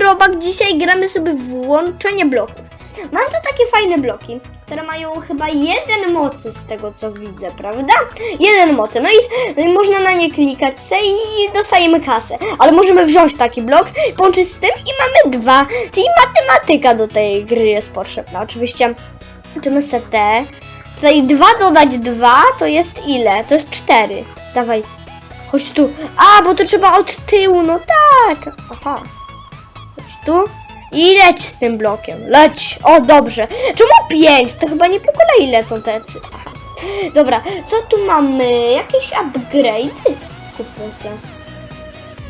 Robak. Dzisiaj gramy sobie w bloków. Mam tu takie fajne bloki, które mają chyba jeden mocy z tego co widzę, prawda? Jeden mocy. No i, no można na nie klikać i dostajemy kasę. Ale możemy wziąć taki blok, połączyć z tym i mamy dwa. Czyli matematyka do tej gry jest potrzebna. Oczywiście Zobaczymy te. Tutaj 2 dodać 2 to jest ile? To jest 4. Dawaj. Chodź tu. A, bo to trzeba od tyłu, no tak. Aha. Tu. I leć z tym blokiem. Leć. O, dobrze. Czemu 5? To chyba nie po kolei lecą te. Dobra, co tu mamy? Jakieś upgrade? Kupmy.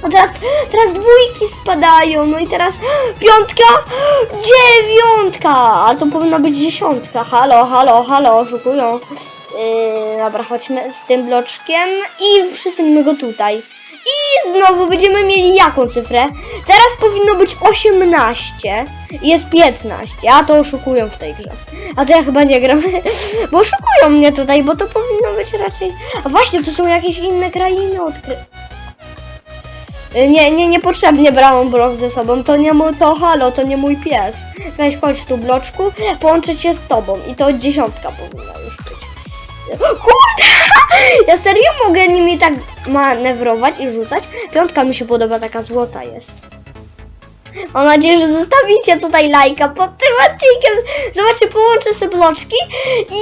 No teraz, teraz dwójki spadają, no i teraz piątka, dziewiątka, a to powinna być dziesiątka. Halo, halo, halo, oszukują. Yy, dobra, chodźmy z tym bloczkiem i przesuńmy go tutaj. I znowu będziemy mieli jaką cyfrę? Teraz powinno być 18 i jest 15, a to oszukują w tej grze. A to ja chyba nie gram, bo oszukują mnie tutaj, bo to powinno być raczej... A właśnie, tu są jakieś inne krainy odkryte. Y, Nie, nie, niepotrzebnie brałam blok ze sobą. To nie mój, to halo, to nie mój pies. Weź chodź tu bloczku, połączę cię z tobą. I to dziesiątka powinna już być. Ja serio mogę nimi tak manewrować i rzucać. Piątka mi się podoba, taka złota jest. Mam nadzieję, że zostawicie tutaj lajka pod tym odcinkiem. Zobaczcie, połączę sobie bloczki i...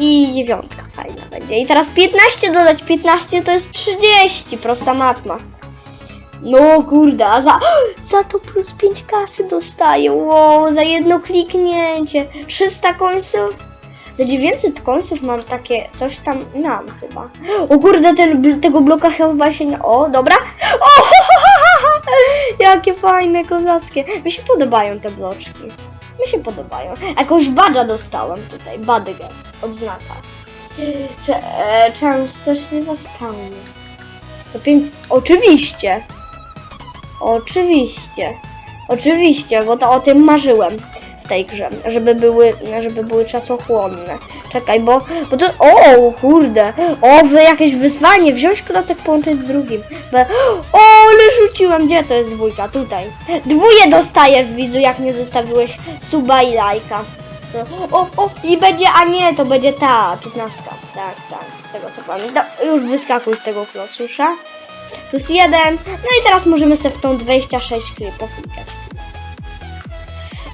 I dziewiątka fajna będzie. I teraz 15 dodać 15 to jest 30. Prosta matma. No kurde, a za, za to plus 5 kasy dostaję. Wow, za jedno kliknięcie. 300 końców. Za 900 końców mam takie, coś tam mam chyba. O kurde, ten, tego bloka chyba się nie... O, dobra. O, jakie fajne, kozackie. Mi się podobają te bloczki. Mi się podobają. Jakąś badża dostałem tutaj, badgę, odznaka. Cze, e, często się zaspałnie. Co pięć... Oczywiście. Oczywiście. Oczywiście, bo to o tym marzyłem tej grze, żeby były, żeby były czasochłonne. Czekaj, bo, bo to, o kurde, o, wy jakieś wyzwanie, wziąć klocek połączyć z drugim. Be, o, ale rzuciłem, gdzie to jest dwójka? Tutaj. Dwóje dostajesz, widzu, jak nie zostawiłeś suba i lajka. O, o, i będzie, a nie, to będzie ta, 15. Tak, tak, z tego co pamiętam. Już wyskakuj z tego klocusza. Plus jeden. No i teraz możemy sobie w tą 26 kry poflikać.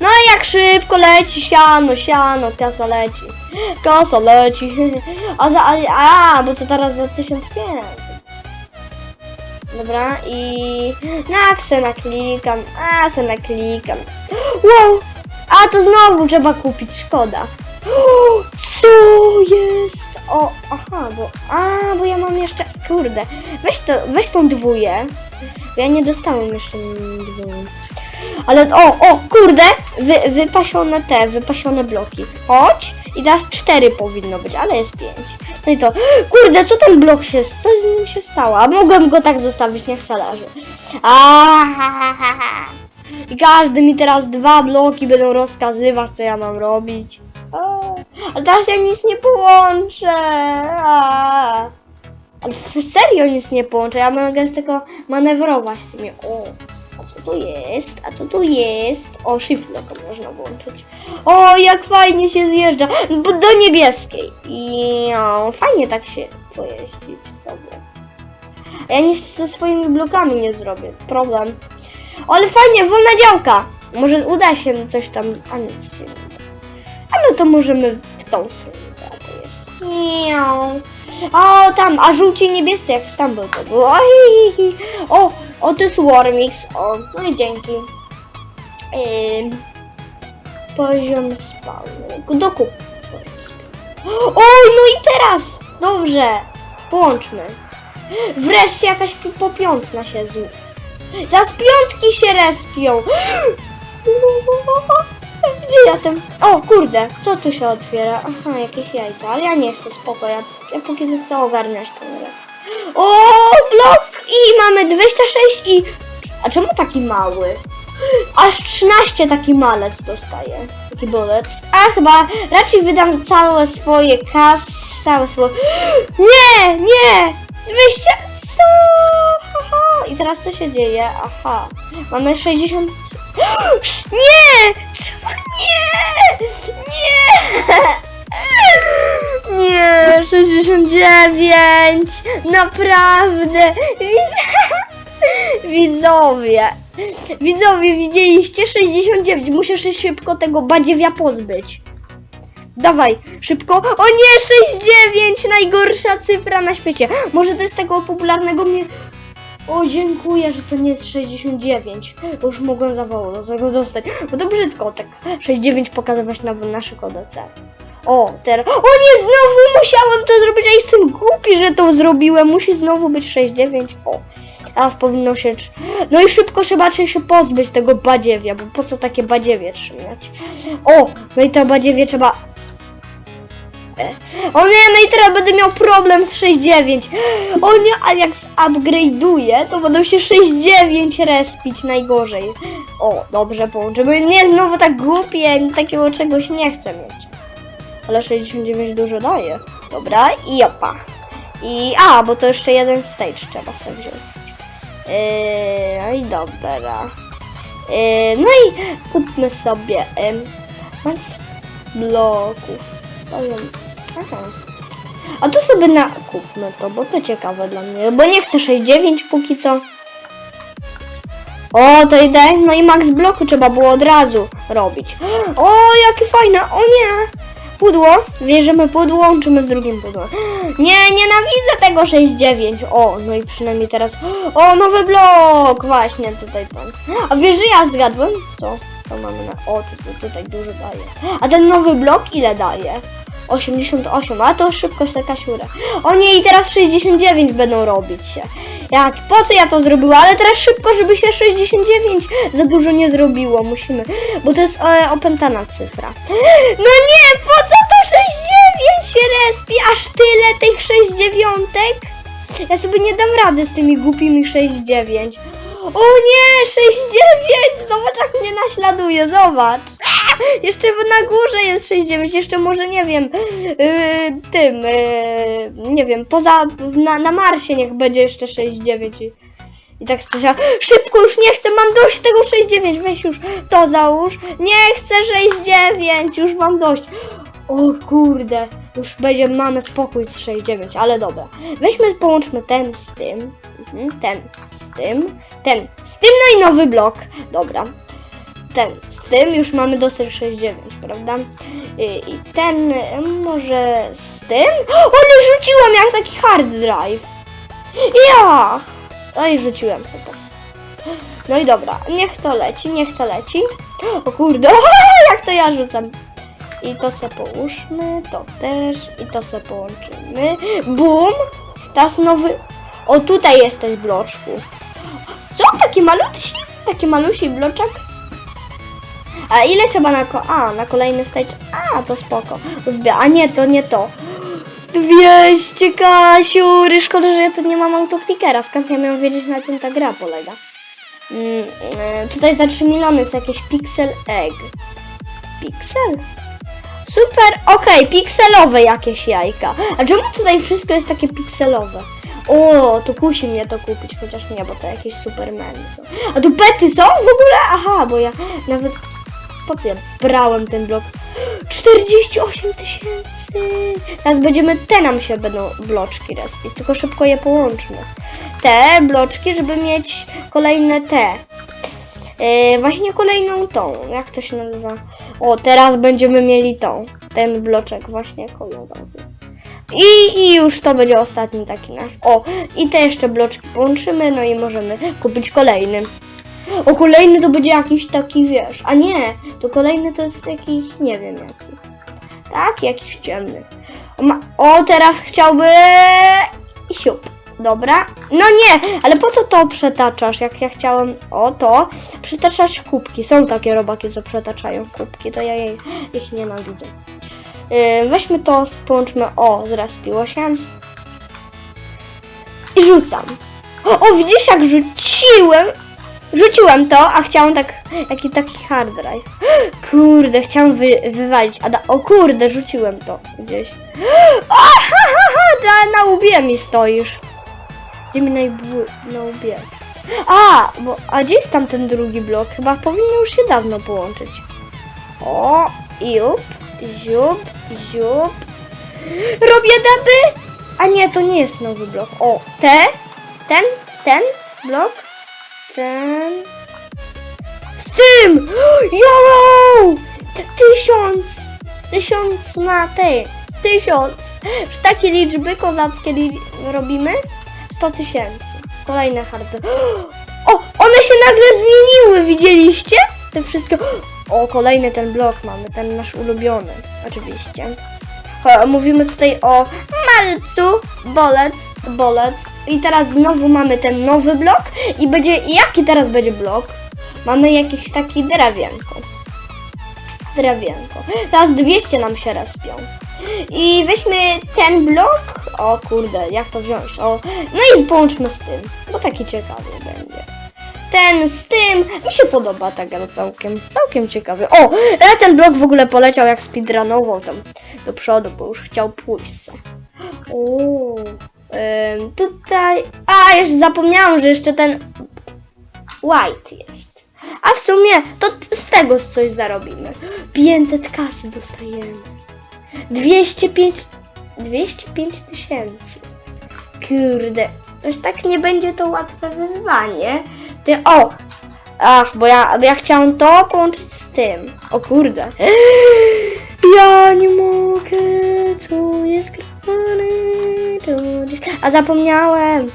No i jak szybko leci siano, siano, kasa leci. Kasa leci. A za, a, a, bo to teraz za 1500. Dobra, i na se naklikam, a se naklikam. Wow! A to znowu trzeba kupić, szkoda. Co jest? O, aha, bo, a, bo ja mam jeszcze, kurde, weź to, weź tą dwóję. Ja nie dostałem jeszcze dwójki. Ale, o, o, kurde, wy, wypasione te, wypasione bloki. Chodź. I teraz cztery powinno być, ale jest pięć. No i to, kurde, co ten blok się, co z nim się stało? A mogłem go tak zostawić, niech leży. Aaaa. I każdy mi teraz dwa bloki będą rozkazywać, co ja mam robić. Ale teraz ja nic nie połączę. Ale w serio nic nie połączę, ja mogę tylko manewrować tymi. O, co tu jest? A co tu jest? O, shift lock można włączyć. O, jak fajnie się zjeżdża. Do niebieskiej. I o, fajnie tak się pojeździć sobie. Ja nic ze swoimi blokami nie zrobię. Problem. Ale fajnie, wolna działka. Może uda się coś tam, a nic się nie uda. A to możemy w tą stronę pojeździć. O, tam, a żółci niebiescy jak w Stumble to było. O, hi, hi, hi. o, o, to jest Warmix. O, no i dzięki. Ym, poziom spawnu. Dokup. Oj, no i teraz. Dobrze. Połączmy. Wreszcie jakaś popiątna się z... Teraz piątki się respią. Gdzie ja tam? O, kurde, co tu się otwiera? Aha, jakieś jajca, ale ja nie chcę, spoko, ja, ja póki co chcę ogarniać tą grę. O, blok! I mamy 26 i... A czemu taki mały? Aż 13 taki malec dostaje. Taki bolec. A chyba raczej wydam całe swoje kas, całe swoje... Nie, nie! 200... Co? Haha, i teraz co się dzieje? Aha, mamy 60... Nie! Trzeba... Nie! Nie! Nie! 69! Naprawdę! Widzowie! Widzowie, widzieliście? 69! Muszę się szybko tego badziewia pozbyć. Dawaj, szybko. O nie, 69! Najgorsza cyfra na świecie. Może to jest tego popularnego mnie... O, dziękuję, że to nie jest 69. Bo już mogłem zawołać, tego dostać. Bo to brzydko, tak 69 pokazywać na naszych ODC. O, teraz... O nie, znowu musiałem to zrobić, a jestem głupi, że to zrobiłem. Musi znowu być 69. O, teraz powinno się... No i szybko trzeba się pozbyć tego badziewia, bo po co takie badziewie trzymać? O, no i to badziewie trzeba o nie, no i teraz będę miał problem z 6.9. O nie, a jak upgrade'uję, to będą się 6.9 respić najgorzej. O, dobrze połączymy. Nie, znowu tak głupie, takiego czegoś nie chcę mieć. Ale 69 dużo daje. Dobra, i opa. I, a, bo to jeszcze jeden stage trzeba sobie wziąć. Yy, no i dobra. Yy, no i kupmy sobie yy, bloków. Aha. A to sobie nakupmy to, bo to ciekawe dla mnie. Bo nie chcę 6,9 póki co. O, to idę. No i max bloku trzeba było od razu robić. O, jakie fajne. O nie. Pudło. Bierzemy pudło, łączymy z drugim pudłem. Nie, nienawidzę tego 6,9. O, no i przynajmniej teraz... O, nowy blok. Właśnie, tutaj pan. A wiesz, że ja zgadłem? Co? To mamy na... O, tu, tutaj dużo daje. A ten nowy blok ile daje? 88, a to szybkość taka siura. O nie, i teraz 69 będą robić się. Jak, po co ja to zrobiła? Ale teraz szybko, żeby się 69 za dużo nie zrobiło. Musimy, bo to jest e, opętana cyfra. No nie, po co to 69 się respi? Aż tyle tych 69? Ja sobie nie dam rady z tymi głupimi 69. O nie, 69! Zobacz jak mnie naśladuje, zobacz. Jeszcze na górze jest 69, jeszcze może nie wiem, yy, tym, yy, nie wiem, poza, na, na Marsie niech będzie jeszcze 69 i, i tak słyszałam, szybko już nie chcę, mam dość tego 69, weź już to załóż, nie chcę 69, już mam dość. O kurde, już będzie, mamy spokój z 69, ale dobra. Weźmy, połączmy ten z tym, mhm, ten z tym, ten z tym, no i nowy blok, dobra ten z tym już mamy dosyć 6,9, prawda? I, I ten y, może z tym. Ale rzuciłem jak taki hard drive. Ja! No i rzuciłem sobie. No i dobra, niech to leci, niech to leci. O kurde, jak to ja rzucam. I to se połóżmy, to też, i to se połączymy. Bum! Teraz nowy... O, tutaj jesteś, bloczku. Co? Taki malutki? Taki malusi bloczek? A ile trzeba na ko... A, na kolejny stage... A, to spoko. Zbia... A nie, to nie to. 200 kasiury. Szkoda, że ja tu nie mam autoklikera. Skąd ja miałam wiedzieć, na czym ta gra polega? Mm, e, tutaj za 3 miliony jest jakieś pixel egg. Pixel? Super, okej, pikselowe jakieś jajka. A czemu tutaj wszystko jest takie pikselowe? O, to kusi mnie to kupić, chociaż nie, bo to jakieś supermeny są. A tu pety są w ogóle? Aha, bo ja nawet... Po co ja brałem ten blok? 48 tysięcy! Teraz będziemy, te nam się będą bloczki respić, tylko szybko je połączmy. Te bloczki, żeby mieć kolejne te. Yy, właśnie kolejną tą, jak to się nazywa? O, teraz będziemy mieli tą, ten bloczek właśnie kolorowy. I, I już to będzie ostatni taki nasz. O, i te jeszcze bloczki połączymy, no i możemy kupić kolejny. O, kolejny to będzie jakiś taki, wiesz, a nie, to kolejny to jest jakiś, nie wiem jaki. Tak, jakiś ciemny. O, ma, o teraz chciałby... Siup. Dobra. No nie, ale po co to przetaczasz? Jak ja chciałem... O, to. Przetaczasz kubki. Są takie robaki, co przetaczają kubki. To ja jej, ich nienawidzę. Yy, weźmy to, połączmy. O, zrespiło się. I rzucam. O, o, widzisz jak rzuciłem? Rzuciłem to, a chciałem tak, jaki taki hard drive. Kurde, chciałem wy, wywalić, a da, o kurde, rzuciłem to gdzieś. O, ha, ha, ha, na, na łbie mi stoisz. Gdzie mi najbły, na łbie. A, bo, a gdzie jest tam ten drugi blok? Chyba powinno już się dawno połączyć. O, jup, ziup, ziup. Robię deby! A nie, to nie jest nowy blok. O, te, ten, ten blok, ten. Z tym! Jo! Tysiąc! Tysiąc na tej. Tysiąc! Że takie liczby kozackie li robimy? 100 tysięcy. Kolejne hardy. O! One się nagle zmieniły, widzieliście? Te wszystkie. O, kolejny ten blok mamy, ten nasz ulubiony. Oczywiście. O, Mówimy tutaj o malcu, bolec, bolec. I teraz znowu mamy ten nowy blok. I będzie. Jaki teraz będzie blok? Mamy jakiś taki drewienko. Drewienko. Teraz 200 nam się respią. I weźmy ten blok. O kurde, jak to wziąć? O, no i połączmy z tym, bo taki ciekawy będzie. Ten z tym, mi się podoba ta gra całkiem, całkiem ciekawy. O, a ten blok w ogóle poleciał jak speedrunował tam do przodu, bo już chciał pójść se. O, ym, tutaj, a jeszcze zapomniałam, że jeszcze ten white jest. A w sumie to z tego coś zarobimy. 500 kasy dostajemy. 205 205 tysięcy. Kurde, już tak nie będzie to łatwe wyzwanie. Ty, o! Ach, bo ja, ja chciałam to połączyć z tym. O kurde. Ja nie mogę, co jest grane. A zapomniałem.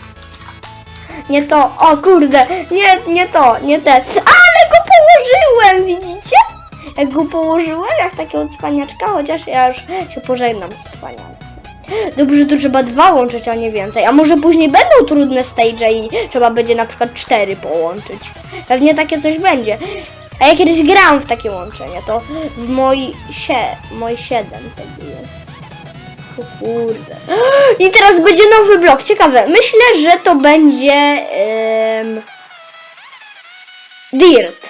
Nie to, o kurde, nie, nie to, nie te. Ale go położyłem, widzicie? Jak go położyłem, jak takiego cwaniaczka, chociaż ja już się pożegnam z cwaniaczkiem. Dobrze, to trzeba dwa łączyć, a nie więcej. A może później będą trudne stage i trzeba będzie na przykład cztery połączyć. Pewnie takie coś będzie. A ja kiedyś grałam w takie łączenie, to w moi sie, moi siedem to było. O kurde. I teraz będzie nowy blok. Ciekawe. Myślę, że to będzie Dirt.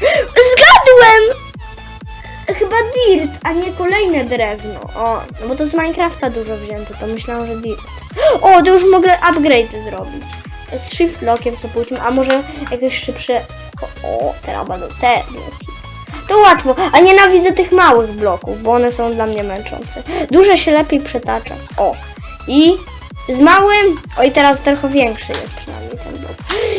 Zgadłem! Chyba Dirt, a nie kolejne drewno. O, no bo to z Minecrafta dużo wzięto, to myślałam, że Dirt. O, to już mogę upgrade zrobić. Z shift lockiem sobie pójdźmy, a może jakieś szybsze... O, teraz będą te bloki. To łatwo, a nienawidzę tych małych bloków, bo one są dla mnie męczące. Duże się lepiej przetacza. O, i z małym... O, i teraz trochę większy jest przynajmniej ten blok.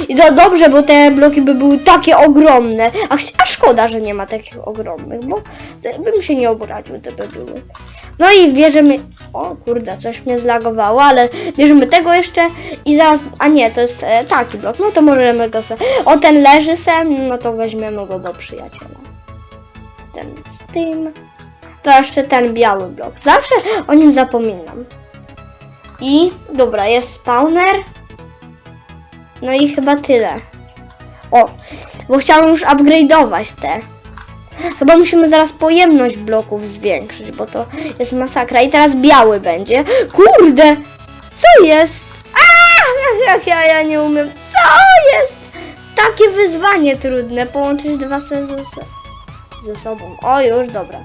I to dobrze, bo te bloki by były takie ogromne. A, szkoda, że nie ma takich ogromnych, bo bym się nie obraził, gdyby były. No i bierzemy... O kurde, coś mnie zlagowało, ale bierzemy tego jeszcze i zaraz... A nie, to jest e, taki blok, no to możemy go. O, ten leży sem, no to weźmiemy go do przyjaciela. Ten z tym... To jeszcze ten biały blok. Zawsze o nim zapominam. I dobra, jest spawner. No i chyba tyle. O, bo chciałam już upgrade'ować te. Chyba musimy zaraz pojemność bloków zwiększyć, bo to jest masakra. I teraz biały będzie. Kurde! Co jest? A, jak ja, ja nie umiem. Co jest? Takie wyzwanie trudne. Połączyć dwa sezony ze sobą. O, już, dobra.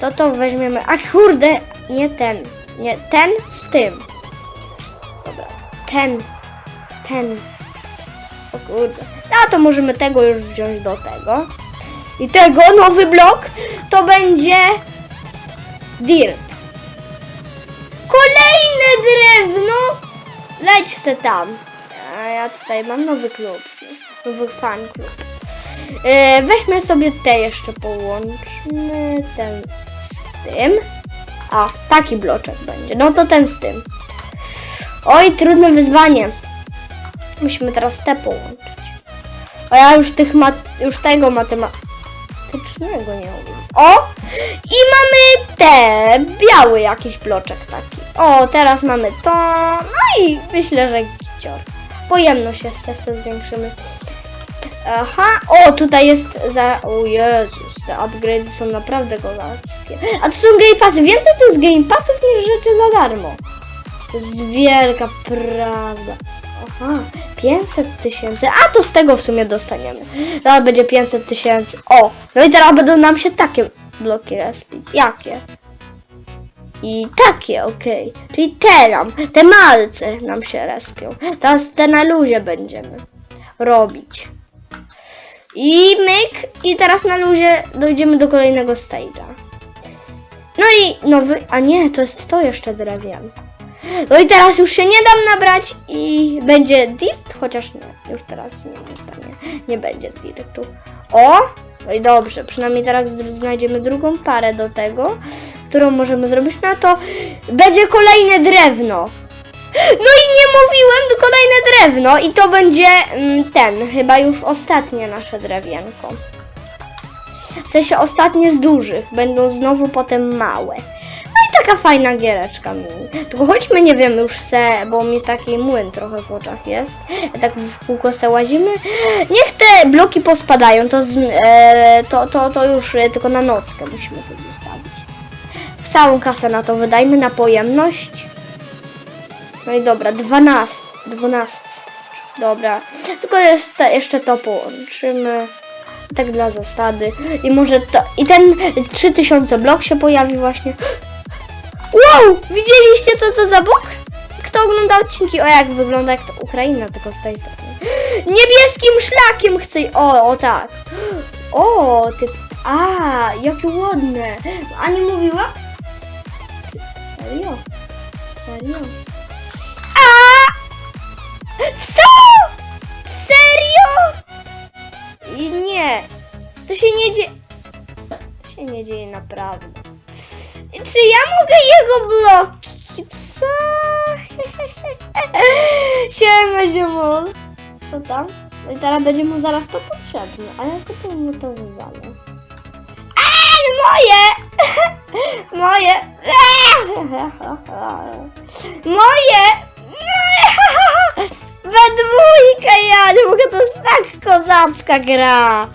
To to weźmiemy. A kurde, nie ten. Nie, ten z tym. Dobra, ten. Ten. O kurde. A to możemy tego już wziąć do tego. I tego nowy blok to będzie dirt. Kolejne drewno. Leć se tam. A ja tutaj mam nowy klub. Nowy fan klub. E, weźmy sobie te jeszcze połączmy. Ten z tym. A, taki bloczek będzie. No to ten z tym. Oj, trudne wyzwanie. Musimy teraz te połączyć. A ja już tych mat już tego matematycznego nie umiem. O! I mamy te biały jakiś bloczek taki. O, teraz mamy to. No i myślę, że gicior. Pojemność jeszcze zwiększymy. Aha, o tutaj jest za... O Jezus, te upgrade'y są naprawdę golackie. A tu są game passy, więcej tu jest game passów niż rzeczy za darmo. To jest wielka prawda. Aha, 500 tysięcy, a to z tego w sumie dostaniemy. Teraz będzie 500 tysięcy. O, no i teraz będą nam się takie bloki respić. Jakie? I takie, okej. Czyli te nam, te malce nam się respią. Teraz te na luzie będziemy robić. I myk. I teraz na luzie dojdziemy do kolejnego stage'a. No i nowy, a nie, to jest to jeszcze drewnianko. No i teraz już się nie dam nabrać i będzie dirt, chociaż nie, już teraz nie, nie będzie dirtu. O, no i dobrze, przynajmniej teraz znajdziemy drugą parę do tego, którą możemy zrobić na to. Będzie kolejne drewno. No i nie mówiłem, kolejne drewno i to będzie mm, ten, chyba już ostatnie nasze drewienko. W sensie ostatnie z dużych, będą znowu potem małe. Taka fajna giereczka mini. Tylko chodźmy, nie wiem, już se, bo mi taki młyn trochę w oczach jest. Tak w kółko se łazimy. Niech te bloki pospadają, to, z, e, to, to, to już e, tylko na nockę musimy to zostawić. Całą kasę na to wydajmy, na pojemność. No i dobra, 12. 12. Dobra. Tylko jeszcze, jeszcze to połączymy. Tak dla zasady. I może to. I ten z 3000 blok się pojawi właśnie. Wow! Widzieliście co to za bok? Kto ogląda odcinki o jak wygląda jak to Ukraina tylko z tej strony. Niebieskim szlakiem chcę. O, o tak. O, ty. A, jakie ładne. A nie mówiła? Serio? Serio? A! Co? Serio? I nie. To się nie dzieje. To się nie dzieje naprawdę. Czy ja mogę jego bloki? Co? Siema, ziomol. Co tam? No i teraz będzie mu zaraz to potrzebne. A jak to mu to wywalę? Eee, moje! Moje! Moje! We dwójkę ja nie mogę, to jest tak kozacka gra.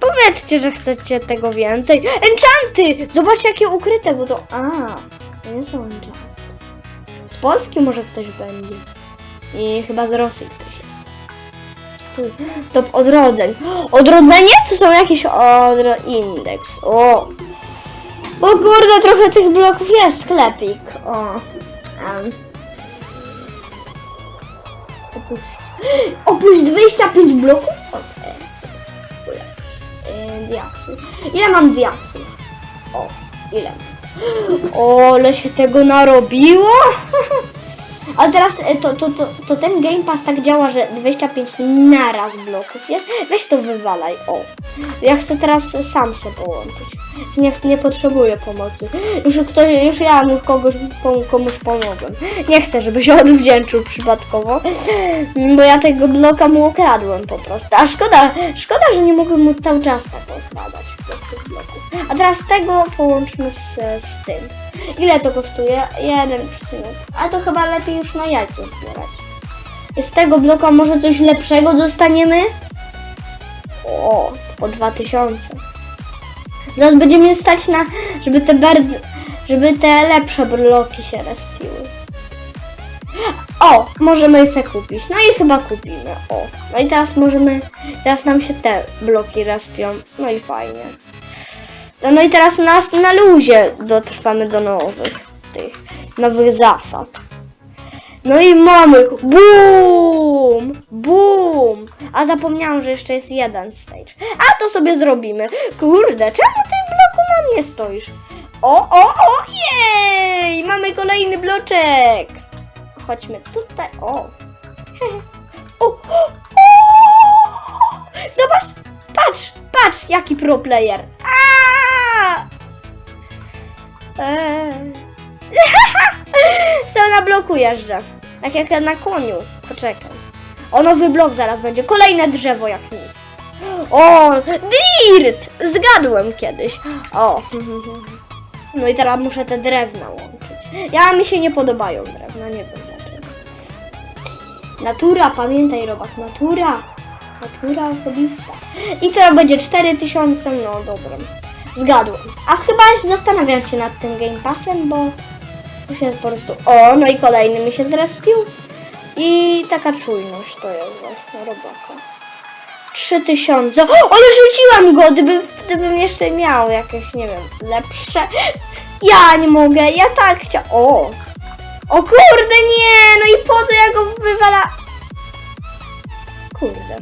Powiedzcie, że chcecie tego więcej. Enchanty! Zobaczcie jakie ukryte, bo to... A, to nie są enchanty. Z Polski może ktoś będzie. I chyba z Rosji ktoś jest. Co? Top odrodzeń. Odrodzenie? To są jakieś odro... indeks. O! O kurde, trochę tych bloków jest, sklepik. O. Um. Opuść. Opuść 25 bloków? Okej. Diaksy. Ile mam diaksów? O, ile? O, ale się tego narobiło? A teraz e, to, to, to, to ten Game Pass tak działa, że 25 naraz bloków jest. Weź to wywalaj, o. Ja chcę teraz sam się połączyć. Nie, nie potrzebuję pomocy. Już, ktoś, już ja mu kogoś, komu- komuś pomogłem. Nie chcę, żeby się odwdzięczył przypadkowo, bo ja tego bloka mu okradłem po prostu. A szkoda, szkoda, że nie mogłem mu cały czas tak okradać tych bloków. A teraz tego połączmy z, z tym. Ile to kosztuje? Jeden przecinek. A to chyba lepiej już na jajce zbierać. Z tego bloka może coś lepszego dostaniemy? O, po 2000. Zaraz będziemy stać na, żeby te berd, żeby te lepsze bloki się respiły. O, możemy se kupić. No i chyba kupimy. O, no i teraz możemy, teraz nam się te bloki respią. No i fajnie. No, no i teraz nas na luzie dotrwamy do nowych, tych nowych zasad. No i mamy BOOM! BOOM! A zapomniałam, że jeszcze jest jeden stage. A to sobie zrobimy. Kurde, czemu ty w bloku na mnie stoisz? O, o, o, jej! Mamy kolejny bloczek. Chodźmy tutaj. O. o, o, o! Zobacz, patrz, patrz, jaki pro player. A! Eee. Sam na bloku jeżdżę. Tak jak ja na koniu. Poczekaj. O, nowy blok zaraz będzie. Kolejne drzewo jak nic. O, dirt! Zgadłem kiedyś. O. No i teraz muszę te drewna łączyć. Ja mi się nie podobają drewna, nie wiem dlaczego. Natura, pamiętaj robak, natura. Natura osobista. I teraz będzie 4000, no dobra. Zgadłem. A chyba zastanawiam się nad tym Game Passem, bo się po prostu... O, no i kolejny mi się zrespił. I taka czujność to jest właśnie robaka. 3000. O, ale rzuciłam go, gdyby, gdybym jeszcze miał jakieś, nie wiem, lepsze. Ja nie mogę, ja tak chciałam. O! O kurde, nie! No i po co ja go wywala... Kurde.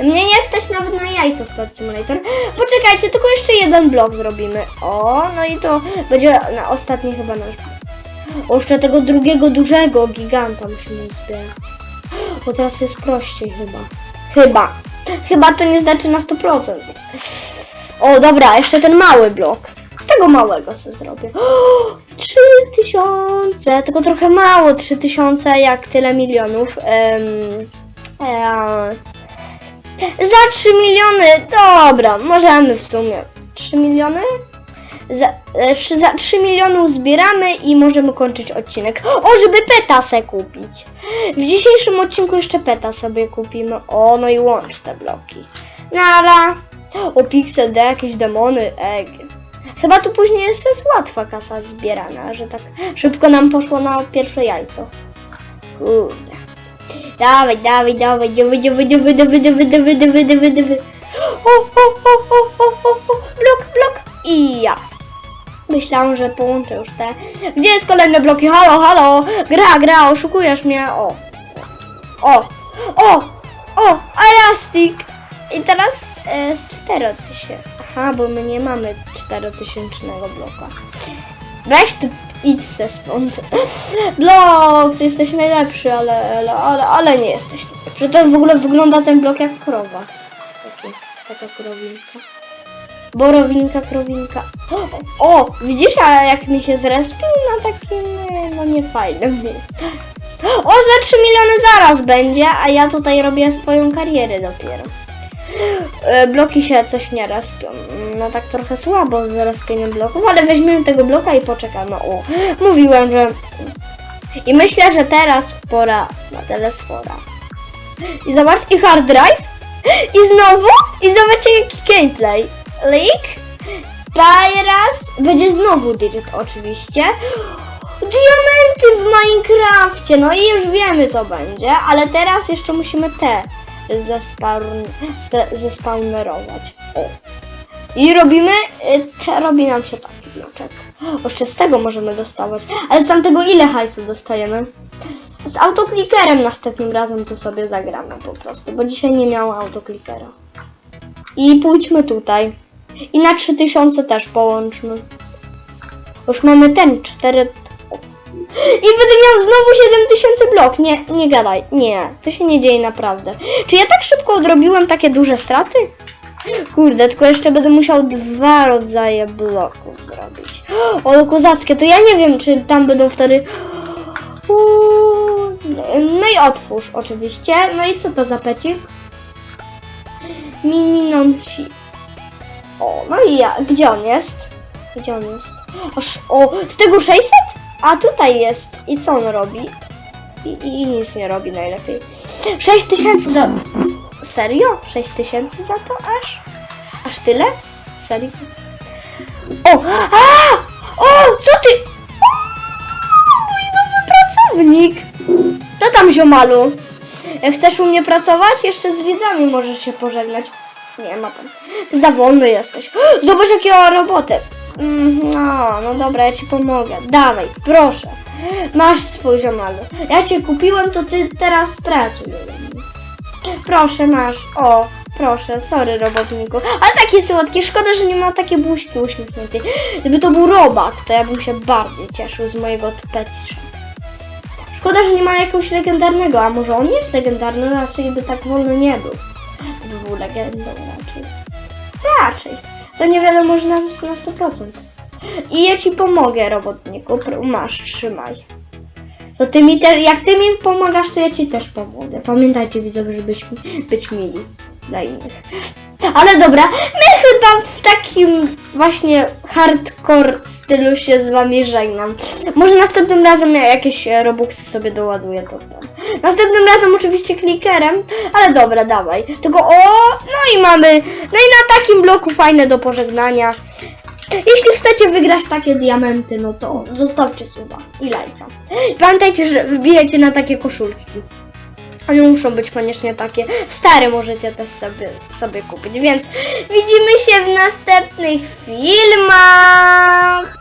Mnie nie stać nawet na jajco w Pet Simulator. Poczekajcie, tylko jeszcze jeden blok zrobimy. O, no i to będzie na ostatni chyba nasz. O, jeszcze tego drugiego dużego giganta musimy zbierać. Bo teraz jest prościej chyba. Chyba. Chyba to nie znaczy na 100%. O, dobra, jeszcze ten mały blok. Z tego małego sobie zrobię. O, 3000, tylko trochę mało 3000 jak tyle milionów. Em, em, za 3 miliony, dobra, możemy w sumie. 3 miliony? Za, e, za 3 milionów zbieramy i możemy kończyć odcinek. O, żeby peta se kupić. W dzisiejszym odcinku jeszcze peta sobie kupimy. O, no i łącz te bloki. Nara. O, Pixel D, jakieś demony, egg. Chyba tu później jest jest łatwa kasa zbierana, że tak szybko nam poszło na pierwsze jajco. Kurde. Dawaj, dawaj, dawaj, dawaj, dawaj, dawaj, dawaj, dawaj, dawaj, dawaj, dawaj, dawaj. O, o, o, o, o, o, o, blok, blok i ja. Myślałam, że połączę już te. Gdzie jest kolejne bloki? Halo, halo! Gra, gra, oszukujesz mnie. O. O. O. O. Elastik. I teraz e, z 4000. Aha, bo my nie mamy 4000 bloka. Weź ty, idź se stąd. Blok, ty jesteś najlepszy, ale, ale, ale, ale nie jesteś najlepszy. To w ogóle wygląda ten blok jak krowa. Taki, taka krowinka. Borowinka, krowinka. O, widzisz, a jak mi się zrespił na takim, e, no niefajnym miejscu. O, za 3 miliony zaraz będzie, a ja tutaj robię swoją karierę dopiero. E, Bloki się coś nie respią. No tak trochę słabo z respieniem bloków, ale weźmiemy tego bloka i poczekamy. O, mówiłem, że... I myślę, że teraz pora na telesfora. I zobacz, i hard drive. I znowu, i zobaczcie jaki gameplay. Leak. Teraz będzie znowu dirt oczywiście. Diamenty w Minecrafcie, no i już wiemy co będzie, ale teraz jeszcze musimy te zespawn, zespawnerować. O. I robimy, y, te, robi nam się taki bloczek. Jeszcze z tego możemy dostawać. Ale z tamtego ile hajsu dostajemy? Z autoklikerem następnym razem tu sobie zagramy po prostu, bo dzisiaj nie miało autoklikera. I pójdźmy tutaj. I na 3000 też połączmy. Już mamy ten 4. I będę miał znowu 7000 blok. Nie, nie gadaj. Nie, to się nie dzieje naprawdę. Czy ja tak szybko odrobiłem takie duże straty? Kurde, tylko jeszcze będę musiał dwa rodzaje bloków zrobić. O, kozackie, to ja nie wiem, czy tam będą wtedy... No i otwórz oczywiście. No i co to za pecik? Mini non-si. O, no i ja. Gdzie on jest? Gdzie on jest? Aż, o, z tego 600? A tutaj jest. I co on robi? I, i, i nic nie robi najlepiej. 6000 za... Serio? 6000 za to aż? Aż tyle? Serio? O! A! O! Co ty? O! Mój nowy pracownik! Co tam, ziomalu? Chcesz u mnie pracować? Jeszcze z widzami możesz się pożegnać. Nie ma pan. Za wolny jesteś. Zobacz jakie ja robotę. Mm, No, no dobra, ja ci pomogę. Dawaj, proszę. Masz swój ziomalu. Ja cię kupiłem, to ty teraz pracuj. Proszę, masz. O, proszę, sorry robotniku. Ale takie słodkie, szkoda, że nie ma takie buźki uśmiechniętej. Gdyby to był robak, to ja bym się bardziej cieszył z mojego petisza. Szkoda, że nie ma jakiegoś legendarnego, a może on jest legendarny, raczej by tak wolno nie był. By był legendą raczej. Raczej. To nie wiadomo, że na, na 100%. I ja ci pomogę, robotniku. Masz, trzymaj. To ty mi też, jak ty mi pomagasz, to ja ci też pomogę. Pamiętajcie, widzowie, żeby być, być mili dla innych. Ale dobra, my chyba w takim właśnie hardcore stylu się z wami żegnam. Może następnym razem ja jakieś e, robuxy sobie doładuję to tam. Następnym razem oczywiście klikerem, ale dobra, dawaj. Tylko o, no i mamy, no i na takim bloku fajne do pożegnania. Jeśli chcecie wygrać takie diamenty, no to zostawcie suba i lajka. Pamiętajcie, że wbijecie na takie koszulki. One muszą być koniecznie takie. Stare możecie też sobie, sobie kupić, więc widzimy się w następnych filmach.